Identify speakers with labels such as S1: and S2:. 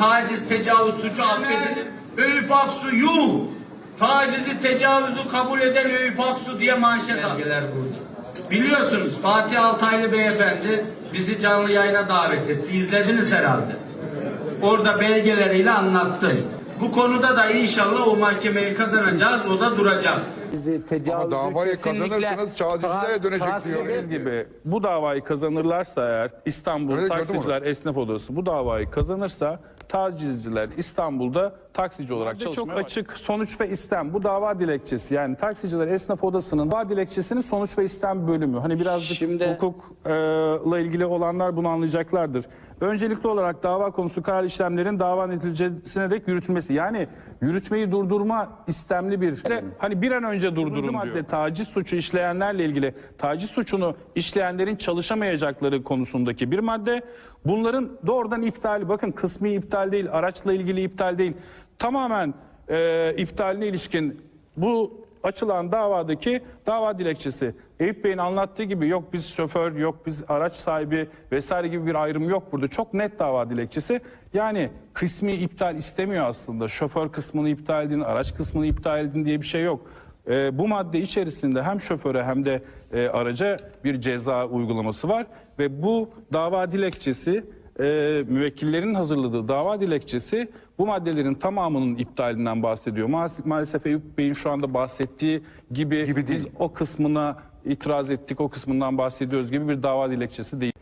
S1: musun? Taciz, tecavüz suçu affedilir. Öyüp Aksu yuh! Tacizi, tecavüzü kabul eden Öyüp Aksu diye manşet burada. Biliyorsunuz Fatih Altaylı beyefendi bizi canlı yayına davet etti. İzlediniz herhalde. Orada belgeleriyle anlattı. Bu konuda da inşallah o mahkemeyi kazanacağız. O da duracak.
S2: Bizi tecavüzü
S3: davayı
S2: kesinlikle
S3: kazanırsanız
S2: ta-
S3: dönecek diyor.
S4: Dediğiniz gibi bu davayı kazanırlarsa eğer İstanbul
S3: Evet, gördüm
S4: Taksiciler Esnaf Odası bu davayı kazanırsa tacizciler İstanbul'da taksici olarak çalışmaya çok açık sonuç ve istem bu dava dilekçesi yani taksiciler esnaf odasının dava dilekçesinin sonuç ve istem bölümü hani birazcık
S2: Şimdi-
S4: hukukla ilgili olanlar bunu anlayacaklardır. Öncelikli olarak dava konusu karar işlemlerin dava neticesine dek yürütülmesi. Yani yürütmeyi durdurma istemli bir hani bir an önce durdurun madde taciz suçu işleyenlerle ilgili taciz suçunu işleyenlerin çalışamayacakları konusundaki bir madde. Bunların doğrudan iptali bakın kısmi iptal değil araçla ilgili iptal değil tamamen e, iptaline ilişkin bu açılan davadaki dava dilekçesi. Eyüp Bey'in anlattığı gibi yok biz şoför, yok biz araç sahibi vesaire gibi bir ayrım yok burada. Çok net dava dilekçesi. Yani kısmi iptal istemiyor aslında. Şoför kısmını iptal edin, araç kısmını iptal edin diye bir şey yok. Ee, bu madde içerisinde hem şoföre hem de e, araca bir ceza uygulaması var ve bu dava dilekçesi e, müvekkillerin hazırladığı dava dilekçesi bu maddelerin tamamının iptalinden bahsediyor. Maalesef, maalesef Eyüp Bey'in şu anda bahsettiği gibi,
S3: Gibi
S4: biz o kısmına itiraz ettik, o kısmından bahsediyoruz gibi bir dava dilekçesi değil.